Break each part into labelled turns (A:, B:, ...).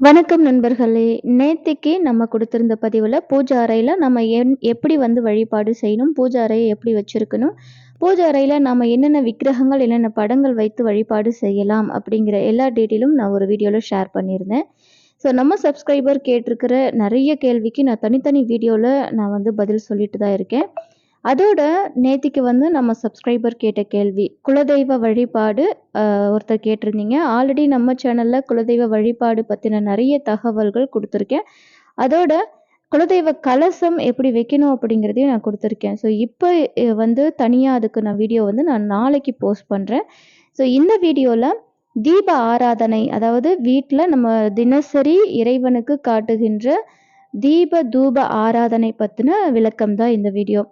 A: வணக்கம் நண்பர்களே! நேத்திக்கு நம்ம கொடுத்துருந்த பதிவில் பூஜை அறையில் நம்ம என் எப்படி வந்து வழிபாடு செய்யணும்? பூஜை அறையை எப்படி வச்சுருக்கணும் பூஜை அறையில் நம்ம என்னென்ன விக்கிரகங்கள், என்னென்ன படங்கள் வைத்து வழிபாடு செய்யலாம்? அப்படிங்கிற எல்லா டீட்டெயிலும் நான் ஒரு வீடியோவில் ஷேர் பண்ணியிருந்தேன். ஸோ நம்ம சப்ஸ்கிரைபர் கேட்டிருக்கிற நிறைய கேள்விக்கு நான் தனித்தனி வீடியோவில் நான் வந்து பதில் சொல்லிட்டு தான் இருக்கேன். அதோட நேத்திக்கு வந்து நம்ம சப்ஸ்கிரைபர் கேட்ட கேள்வி, குலதெய்வ வழிபாடு ஒருத்தர் கேட்டிருந்தீங்க. ஆல்ரெடி நம்ம சேனல்ல குலதெய்வ வழிபாடு பத்தின நிறைய தகவல்கள் கொடுத்துருக்கேன். அதோட குலதெய்வ கலசம் எப்படி வைக்கணும் அப்படிங்கிறதையும் நான் கொடுத்துருக்கேன். ஸோ இப்போ வந்து தனியாக அதுக்கு நான் வீடியோ வந்து நான் நாளைக்கு போஸ்ட் பண்ணுறேன் ஸோ இந்த வீடியோவில் தீப ஆராதனை அதாவது வீட்டில் நம்ம தினசரி இறைவனுக்கு காட்டுகின்ற தீப, தூப ஆராதனை பற்றின விளக்கம் தான் இந்த வீடியோ.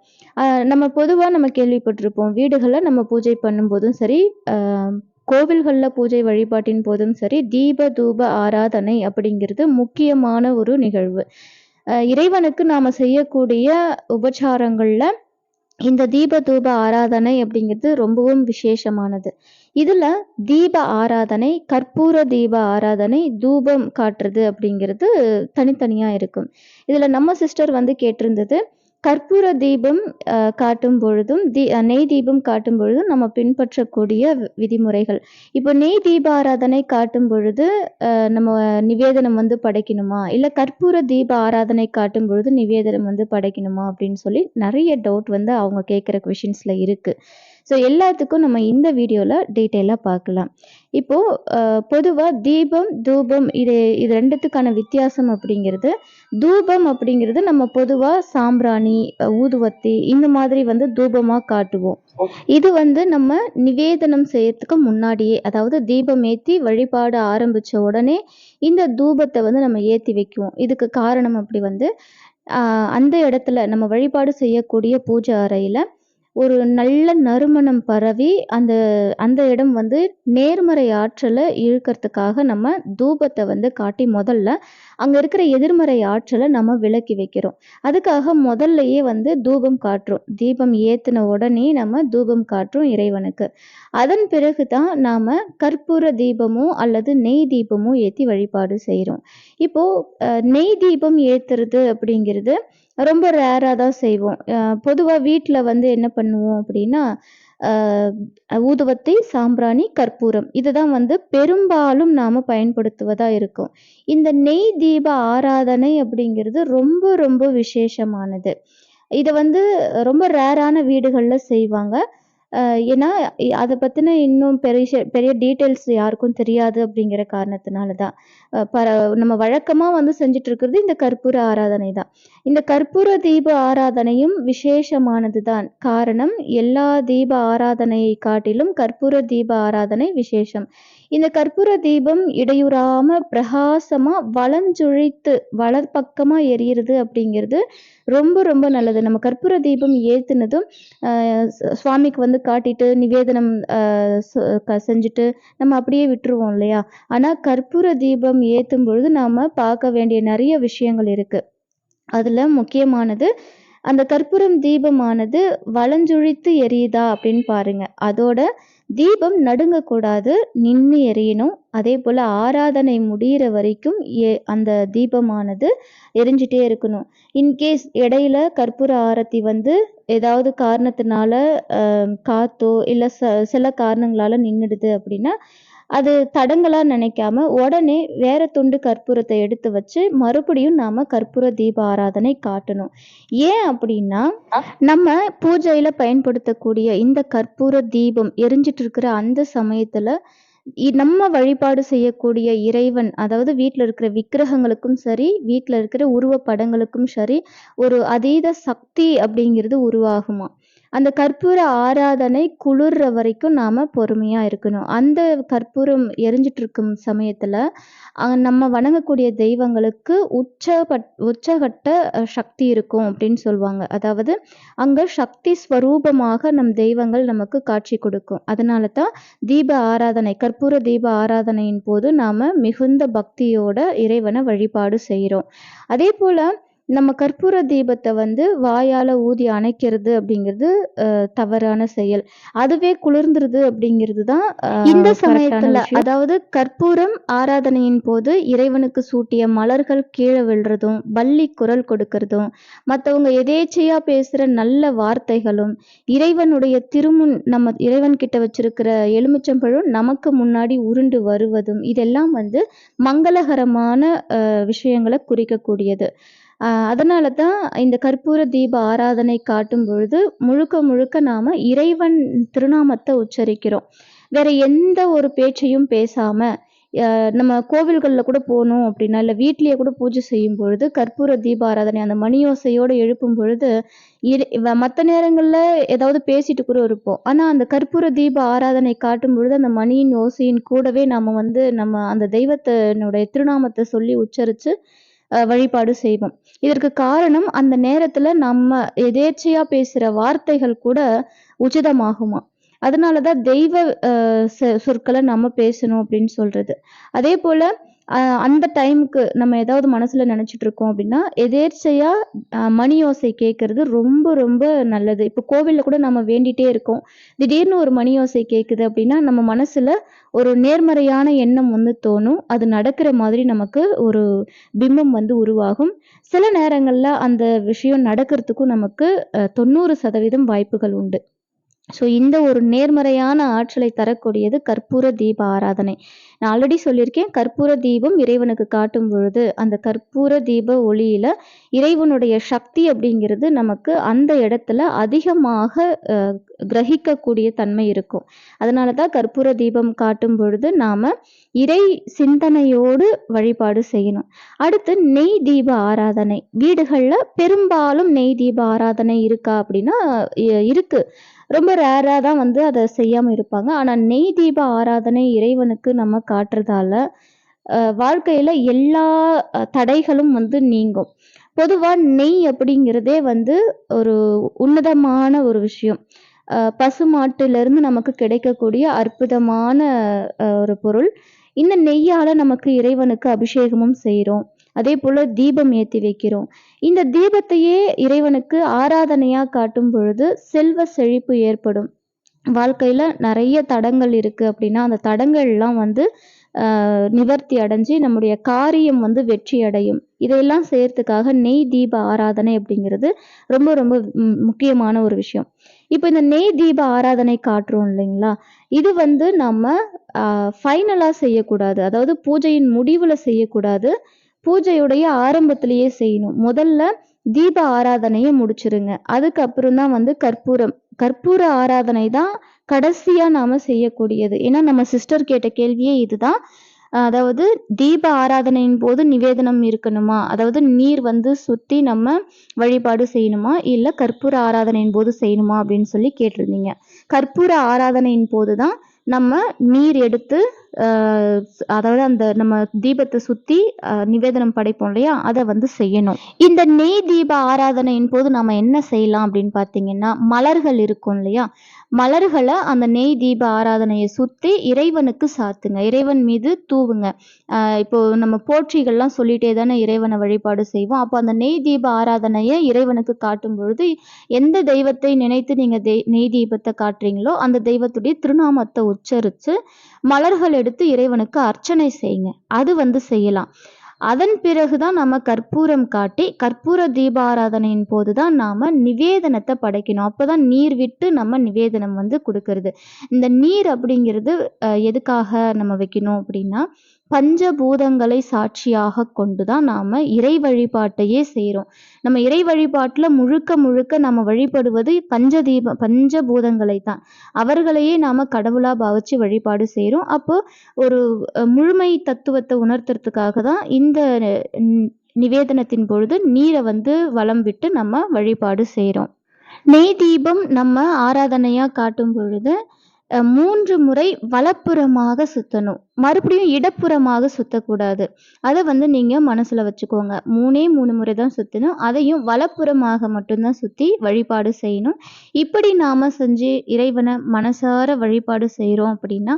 A: நம்ம பொதுவாக நம்ம கேள்விப்பட்டிருப்போம். வீடுகளில் நம்ம பூஜை பண்ணும்போதும் சரி, கோவில்களில் பூஜை வழிபாட்டின் போதும் சரி, தீப, தூப ஆராதனை அப்படிங்கிறது முக்கியமான ஒரு நிகழ்வு. இறைவனுக்கு நாம் செய்யக்கூடிய உபச்சாரங்களில் இந்த தீப, தூப ஆராதனை அப்படிங்கிறது ரொம்பவும் விசேஷமானது. இதுல தீப ஆராதனை, கற்பூர தீப ஆராதனை, தூபம் காட்டுறது அப்படிங்கிறது தனித்தனியா இருக்கும். இதுல நம்ம சிஸ்டர் வந்து கேட்டிருந்தது, கற்பூர தீபம் காட்டும் பொழுதும், தீ நெய் தீபம் காட்டும் பொழுதும் நம்ம பின்பற்றக்கூடிய விதிமுறைகள். இப்போ நெய் தீபாராதனை காட்டும் பொழுது, நம்ம நிவேதனம் வந்து படைக்கணுமா? இல்லை கற்பூர தீப ஆராதனை காட்டும் பொழுது நிவேதனம் வந்து படைக்கணுமா? அப்படின்னு சொல்லி நிறைய டவுட் வந்து அவங்க கேட்குற கொஷின்ஸில் இருக்குது ஸோ எல்லாத்துக்கும் நம்ம இந்த வீடியோவில் டீட்டெயிலாக பார்க்கலாம். இப்போது பொதுவாக தீபம், தூபம் இது இது ரெண்டுத்துக்கான வித்தியாசம் அப்படிங்கிறது, தூபம் அப்படிங்கிறது நம்ம பொதுவாக சாம்பிராணி, ஊதுவத்தி இந்த மாதிரி வந்து தூபமாக காட்டுவோம். இது வந்து நம்ம நிவேதனம் செய்யறதுக்கு முன்னாடியே, அதாவது தீபம் ஏற்றி வழிபாடு ஆரம்பித்த உடனே இந்த தூபத்தை வந்து நம்ம ஏற்றி வைக்குவோம். இதுக்கு காரணம் அப்படி வந்து, அந்த இடத்துல நம்ம வழிபாடு செய்யக்கூடிய பூஜை அறையில் ஒரு நல்ல நறுமணம் பரவி, அந்த அந்த இடம் வந்து நேர்மறை ஆற்றலை இழுக்கிறதுக்காக நம்ம தூபத்தை வந்து காட்டி முதல்ல, அங்கே இருக்கிற எதிர்மறை ஆற்றலை நம்ம விலக்கி வைக்கிறோம். அதுக்காக முதல்லையே வந்து தூபம் காட்டுறோம். தீபம் ஏற்றின உடனே நம்ம தூபம் காட்டுறோம் இறைவனுக்கு. அதன் பிறகு தான் நாம் கற்பூர தீபமோ அல்லது நெய் தீபமோ ஏற்றி வழிபாடு செய்கிறோம் இப்போது நெய் தீபம் ஏற்றுறது அப்படிங்கிறது ரொம்ப ரேராக தான் செய்வோம். பொதுவாக வீட்டில் வந்து என்ன பண்ணுவோம் அப்படின்னா, ஊதுவத்தை சாம்பிராணி, கற்பூரம் இதுதான் வந்து பெரும்பாலும் நாம் பயன்படுத்துவதாக இருக்கும். இந்த நெய் தீப ஆராதனை அப்படிங்கிறது ரொம்ப ரொம்ப விசேஷமானது. இதை வந்து ரொம்ப ரேரான வீடுகளில் செய்வாங்க. ஏன்னா அதை பற்றின இன்னும் பெரிய பெரிய டீட்டெயில்ஸ் யாருக்கும் தெரியாது அப்படிங்கிற காரணத்தினால தான். பர நம்ம வழக்கமாக வந்து செஞ்சுட்டு இருக்கிறது இந்த கற்பூர ஆராதனை தான். இந்த கற்பூர தீப ஆராதனையும் விசேஷமானது தான். காரணம் எல்லா தீப ஆராதனையை காட்டிலும் கற்பூர தீப ஆராதனை விசேஷம். இந்த கற்பூர தீபம் இடையூறாம பிரகாசமா வளஞ்சுழித்து வலப்பக்கமா எரியிறது அப்படிங்கிறது ரொம்ப ரொம்ப நல்லது. நம்ம கற்பூர தீபம் ஏத்துனதும் சுவாமிக்கு வந்து காட்டிட்டு நிவேதனம் செஞ்சுட்டு நம்ம அப்படியே விட்டுருவோம் இல்லையா? ஆனா கற்பூர தீபம் ஏத்தும் பொழுது நாம பார்க்க வேண்டிய நிறைய விஷயங்கள் இருக்கு. அதுல முக்கியமானது, அந்த கற்பூரம் தீபமானது வளஞ்சுழித்து எரியுதா அப்படின்னு பாருங்க. அதோட தீபம் நடுங்கக்கூடாது, நின்று எரியணும். அதே போல் ஆராதனை முடியிற வரைக்கும் ஏ அந்த தீபமானது எரிஞ்சிட்டே இருக்கணும். இன்கேஸ் இடையில கற்பூர ஆரத்தி வந்து ஏதாவது காரணத்தினால காற்றோ காத்தோ, ச சில காரணங்களால நின்றுடுது அப்படின்னா, அது தடங்கலாக நினைக்காம உடனே வேற துண்டு கற்பூரத்தை எடுத்து வச்சு, மறுபடியும் நாம கற்பூர தீப ஆராதனை காட்டணும். ஏன் அப்படின்னா, நம்ம பூஜையில பயன்படுத்தக்கூடிய இந்த கற்பூர தீபம் எரிஞ்சிட்டு இருக்கிற அந்த சமயத்துல, இ நம்ம வழிபாடு செய்யக்கூடிய இறைவன், அதாவது வீட்டில் இருக்கிற விக்கிரகங்களுக்கும் சரி, வீட்டில் இருக்கிற உருவ படங்களுக்கும் சரி, ஒரு அதீத சக்தி அப்படிங்கிறது உருவாகுமா அந்த கற்பூர ஆராதனை குளிர்ற வரைக்கும் நாம் பொறுமையாக இருக்கணும். அந்த கற்பூரம் எரிஞ்சுட்டு இருக்கும் நம்ம வணங்கக்கூடிய தெய்வங்களுக்கு உச்சபட் உச்சகட்ட சக்தி இருக்கும் அப்படின்னு சொல்லுவாங்க அதாவது அங்கே சக்தி ஸ்வரூபமாக நம் தெய்வங்கள் நமக்கு காட்சி கொடுக்கும். அதனால தான் தீப ஆராதனை, கற்பூர தீப ஆராதனையின் போது நாம் மிகுந்த பக்தியோட இறைவனை வழிபாடு செய்கிறோம் அதே போல் நம்ம கற்பூர தீபத்தை வந்து வாயால் ஊதி அணைக்கிறது அப்படிங்கிறது தவறான செயல் அதுவே குளிர்ந்துருது அப்படிங்கிறது தான்
B: இந்த சமயத்துல.
A: அதாவது கற்பூரம் ஆராதனையின் போது இறைவனுக்கு சூட்டிய மலர்கள் கீழே விழுறதும் பள்ளி குரல் கொடுக்கறதும் மற்றவங்க எதேச்சையா பேசுற நல்ல வார்த்தைகளும் இறைவனுடைய திருமுன் நம்ம இறைவன் கிட்ட வச்சிருக்கிற எலுமிச்சம்பழம் நமக்கு முன்னாடி உருண்டு வருவதும் இதெல்லாம் வந்து மங்களகரமான விஷயங்களை குறிக்கக்கூடியது அதனால தான் இந்த கற்பூர தீப ஆராதனை காட்டும் பொழுது முழுக்க முழுக்க நாம இறைவன் திருநாமத்தை உச்சரிக்கிறோம். வேற எந்த ஒரு பேச்சையும் பேசாம நம்ம கோவில்களில் கூட போகணும் அப்படின்னா இல்லை வீட்லேயே கூட பூஜை செய்யும் பொழுது கற்பூர தீப ஆராதனை அந்த மணியோசையோடு எழுப்பும் பொழுது மற்ற நேரங்களில் ஏதாவது பேசிட்டு கூட இருப்போம். ஆனால் அந்த கற்பூர தீப ஆராதனை காட்டும் பொழுது அந்த மணியின் ஓசையின் கூடவே நம்ம வந்து நம்ம அந்த தெய்வத்தினுடைய திருநாமத்தை சொல்லி உச்சரித்து வழிபாடு செய்வோம். இதற்கு காரணம் அந்த நேரத்துல நம்ம எதேச்சையா பேசுற வார்த்தைகள் கூட உச்சிதமாகுமா? அதனாலதான் தெய்வ சொற்களை நம்ம பேசணும் அப்படின்னு சொல்றது. அதே போல அந்த டைமுக்கு நம்ம ஏதாவது மனசுல நினைச்சிட்டு இருக்கோம் அப்படின்னா எதேர்ச்சையாக மணி ஓசை கேட்கறது ரொம்ப ரொம்ப நல்லது. இப்போ கோவில்ல கூட நம்ம வேண்டிட்டே இருக்கோம். திடீர்னு ஒரு மணி ஓசை கேட்குது அப்படின்னா நம்ம மனசுல ஒரு நேர்மறையான எண்ணம் வந்து தோணும். அது நடக்கிற மாதிரி நமக்கு ஒரு பிம்பம் வந்து உருவாகும். சில நேரங்கள்ல அந்த விஷயம் நடக்கிறதுக்கும் நமக்கு தொண்ணூறு சதவீதம் வாய்ப்புகள் உண்டு. ஸோ இந்த ஒரு நேர்மறையான ஆற்றலை தரக்கூடியது கற்பூர தீப ஆராதனை. நான் ஆல்ரெடி சொல்லியிருக்கேன் கற்பூர தீபம் இறைவனுக்கு காட்டும் பொழுது அந்த கற்பூர தீப ஒளியில இறைவனுடைய சக்தி அப்படிங்கிறது நமக்கு அந்த இடத்துல அதிகமாக அஹ், கிரகிக்கக்கூடிய தன்மை இருக்கும். அதனால தான் கற்பூர தீபம் காட்டும் பொழுது நாம இறை சிந்தனையோடு வழிபாடு செய்யணும். அடுத்து நெய் தீப ஆராதனை. வீடுகள்ல பெரும்பாலும் நெய் தீப ஆராதனை இருக்கா அப்படின்னா இருக்கு. ரொம்ப ரேராக தான் வந்து அதை செய்யாமல் இருப்பாங்க. ஆனால் நெய் தீப ஆராதனை இறைவனுக்கு நம்ம காட்டுறதால வாழ்க்கையில் எல்லா தடைகளும் வந்து நீங்கும். பொதுவாக நெய் அப்படிங்கிறதே வந்து ஒரு உன்னதமான ஒரு விஷயம். பசுமாட்டிலிருந்து நமக்கு கிடைக்கக்கூடிய அற்புதமான ஒரு பொருள். இந்த நெய்யால் நமக்கு இறைவனுக்கு அபிஷேகமும் செய்கிறோம் அதே போல தீபம் ஏற்றி வைக்கிறோம். இந்த தீபத்தையே இறைவனுக்கு ஆராதனையாக காட்டும் பொழுது செல்வ செழிப்பு ஏற்படும். வாழ்க்கையில நிறைய தடங்கள் இருக்கு அப்படின்னா அந்த தடங்கள்லாம் வந்து ஆஹ், நிவர்த்தி அடைஞ்சு நம்முடைய காரியம் வந்து வெற்றி அடையும். இதையெல்லாம் செய்யறதுக்காக நெய் தீப ஆராதனை அப்படிங்கிறது ரொம்ப ரொம்ப முக்கியமான ஒரு விஷயம். இப்போ இந்த நெய் தீப ஆராதனை காட்டுறோம் இல்லைங்களா? இது வந்து நம்ம ஃபைனலாக செய்யக்கூடாது. அதாவது பூஜையின் முடிவில் செய்யக்கூடாது. பூஜையுடைய ஆரம்பத்திலேயே செய்யணும். முதல்ல தீப ஆராதனையை முடிச்சிருங்க. அதுக்கப்புறம் தான் வந்து கற்பூரம். கற்பூர ஆராதனை தான் கடைசியா நாம செய்யக்கூடியது. ஏன்னா நம்ம சிஸ்டர் கேட்ட கேள்வியே இதுதான். அதாவது தீப ஆராதனையின் போது நிவேதனம் இருக்கணுமா? அதாவது நீர் வந்து சுத்தி நம்ம வழிபாடு செய்யணுமா? இல்ல கற்பூர ஆராதனையின் போது செய்யணுமா? அப்படின்னு சொல்லி கேட்டிருந்தீங்க. கற்பூர ஆராதனையின் போது தான் நம்ம நீர் எடுத்து அதாவது அந்த நம்ம தீபத்தை சுத்தி ஆஹ் நிவேதனம் படைப்போம் இல்லையா? அதை வந்து செய்யணும். இந்த நெய் தீப ஆராதனையின் போது நம்ம என்ன செய்யலாம் அப்படின்னு பார்த்தீங்கன்னா மலர்கள் இருக்கும் இல்லையா? மலர்களை அந்த நெய் தீப ஆராதனையை சுற்றி இறைவனுக்கு சாத்துங்க. இறைவன் மீது தூவுங்க. இப்போ நம்ம போற்றிகள்லாம் சொல்லிட்டே தானே இறைவனை வழிபாடு செய்வோம். அப்போ அந்த நெய் தீப ஆராதனையை இறைவனுக்கு காட்டும் பொழுது எந்த தெய்வத்தை நினைத்து நீங்கள் தெய் நெய் தீபத்தை காட்டுறீங்களோ அந்த தெய்வத்துடைய திருநாமத்தை உச்சரித்து மலர்கள் எடுத்து இறைவனுக்கு அர்ச்சனை செய்யுங்க. அது வந்து செய்யலாம். அதன் பிறகுதான் நம்ம கற்பூரம் காட்டி கற்பூர தீபாராதனையின் போதுதான் நாம நிவேதனத்தை படைக்கணும். அப்பதான் நீர் விட்டு நம்ம நிவேதனம் வந்து கொடுக்கறது. இந்த நீர் அப்படிங்கிறது அஹ், எதுக்காக நம்ம வைக்கணும் அப்படின்னா பஞ்சபூதங்களை சாட்சியாக கொண்டுதான் நாம இறை வழிபாட்டையே செய்கிறோம் நம்ம இறை வழிபாட்டில் முழுக்க முழுக்க நம்ம வழிபடுவது பஞ்ச தீப பஞ்சபூதங்களை தான் அவர்களையே நாம கடவுளா பாவிச்சு வழிபாடு செய்கிறோம் அப்போ ஒரு முழுமை தத்துவத்தை உணர்த்துறதுக்காக தான் இந்த நிவேதனத்தின் பொழுது நீரை வந்து வளம் விட்டு நம்ம வழிபாடு செய்கிறோம் நெய் தீபம் நம்ம ஆராதனையா காட்டும் பொழுது மூன்று முறை வலப்புறமாக சுத்தணும். மறுபடியும் இடப்புறமாக சுத்தக்கூடாது. அதை வந்து நீங்கள் மனசில் வச்சுக்கோங்க. மூணே மூணு முறை தான் சுத்தணும். அதையும் வலப்புறமாக மட்டும்தான் சுற்றி வழிபாடு செய்யணும். இப்படி நாம் செஞ்சு இறைவனை மனசார வழிபாடு செய்கிறோம் அப்படின்னா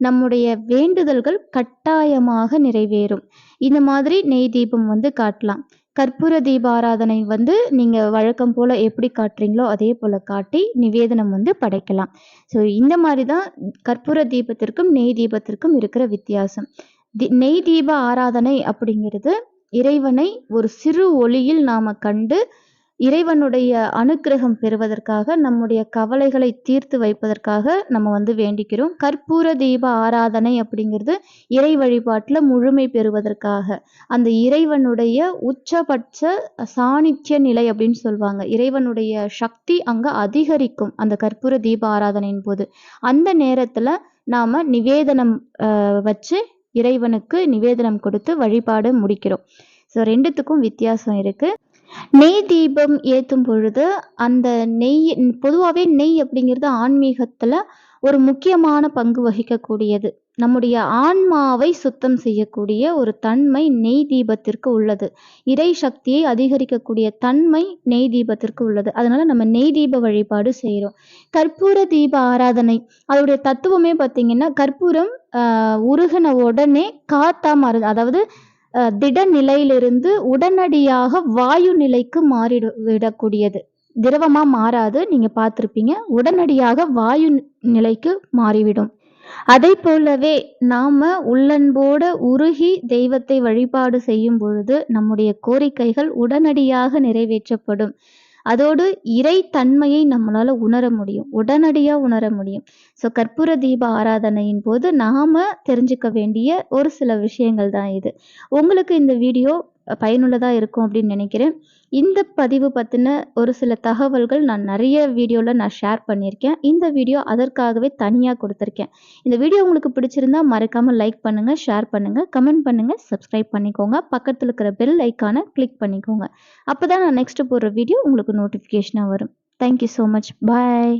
A: நம்முடைய வேண்டுதல்கள் கட்டாயமாக நிறைவேறும். இந்த மாதிரி நெய் தீபம் வந்து காட்டலாம். கற்பூர தீப ஆராதனை வந்து நீங்கள் வழக்கம் போல் எப்படி காட்டுறீங்களோ அதே போல் காட்டி நிவேதனம் வந்து படைக்கலாம். ஸோ இந்த மாதிரி தான் கற்பூர தீபத்திற்கும் நெய் தீபத்திற்கும் இருக்கிற வித்தியாசம். தி நெய் தீப ஆராதனை அப்படிங்கிறது இறைவனை ஒரு சிறு ஒளியில் நாம் கண்டு இறைவனுடைய அனுக்கிரகம் பெறுவதற்காக நம்முடைய கவலைகளை தீர்த்து வைப்பதற்காக நம்ம வந்து வேண்டிக்கிறோம். கற்பூர தீப ஆராதனை அப்படிங்கிறது இறை வழிபாட்டில் முழுமை பெறுவதற்காக. அந்த இறைவனுடைய உச்சபட்ச சாநித்திய நிலை அப்படின்னு சொல்லுவாங்க இறைவனுடைய சக்தி அங்கே அதிகரிக்கும் அந்த கற்பூர தீப ஆராதனையின் போது. அந்த நேரத்தில் நாம் நிவேதனம் வச்சு இறைவனுக்கு நிவேதனம் கொடுத்து வழிபாடு முடிக்கிறோம். ஸோ ரெண்டுத்துக்கும் வித்தியாசம் இருக்குது நெய் தீபம் ஏற்றும் பொழுது அந்த நெய் பொதுவாகவே நெய் அப்படிங்கிறது ஆன்மீகத்தில் ஒரு முக்கியமான பங்கு வகிக்கக்கூடியது. நம்முடைய ஆன்மாவை சுத்தம் செய்யக்கூடிய ஒரு தன்மை நெய் தீபத்திற்கு உள்ளது. இறை சக்தியை அதிகரிக்கக்கூடிய தன்மை நெய் தீபத்திற்கு உள்ளது. அதனால நம்ம நெய் தீப வழிபாடு செய்கிறோம் கற்பூர தீப ஆராதனை. அதோடைய தத்துவமே பார்த்தீங்கன்னா கற்பூரம் ஆஹ், உருகின உடனே காத்தா மாறுது அதாவது திட நிலையிலிருந்து உடனடியாக வாயு நிலைக்கு மாறிடு விடக்கூடியது. திரவமா மாறாது நீங்க பார்த்திருப்பீங்க. உடனடியாக வாயு நிலைக்கு மாறிவிடும். அதை போலவே நாம உள்ளன்போட உருகி தெய்வத்தை வழிபாடு செய்யும் பொழுது நம்முடைய கோரிக்கைகள் உடனடியாக நிறைவேற்றப்படும். அதோடு இறை தன்மையை நம்மளால உணர முடியும். உடனடியா உணர முடியும். ஸோ கற்பூர தீப ஆராதனையின் போது நாம தெரிஞ்சுக்க வேண்டிய ஒரு சில விஷயங்கள் தான் இது. உங்களுக்கு இந்த வீடியோ பயனுள்ளதாக இருக்கும் அப்படின்னு நினைக்கிறேன். இந்த பதிவு பற்றின ஒரு சில தகவல்கள் நான் நிறைய வீடியோவில் நான் ஷேர் பண்ணியிருக்கேன். இந்த வீடியோ அதற்காகவே தனியாக கொடுத்துருக்கேன். இந்த வீடியோ உங்களுக்கு பிடிச்சிருந்தா மறக்காமல் லைக் பண்ணுங்கள் ஷேர் பண்ணுங்கள் கமெண்ட் பண்ணுங்கள் சப்ஸ்கிரைப் பண்ணிக்கோங்க. பக்கத்தில் இருக்கிற பெல் ஐக்கானை கிளிக் பண்ணிக்கோங்க. அப்பதான் நான் நெக்ஸ்ட்டு போடுற வீடியோ உங்களுக்கு நோட்டிஃபிகேஷனாக வரும். Thank you so much bye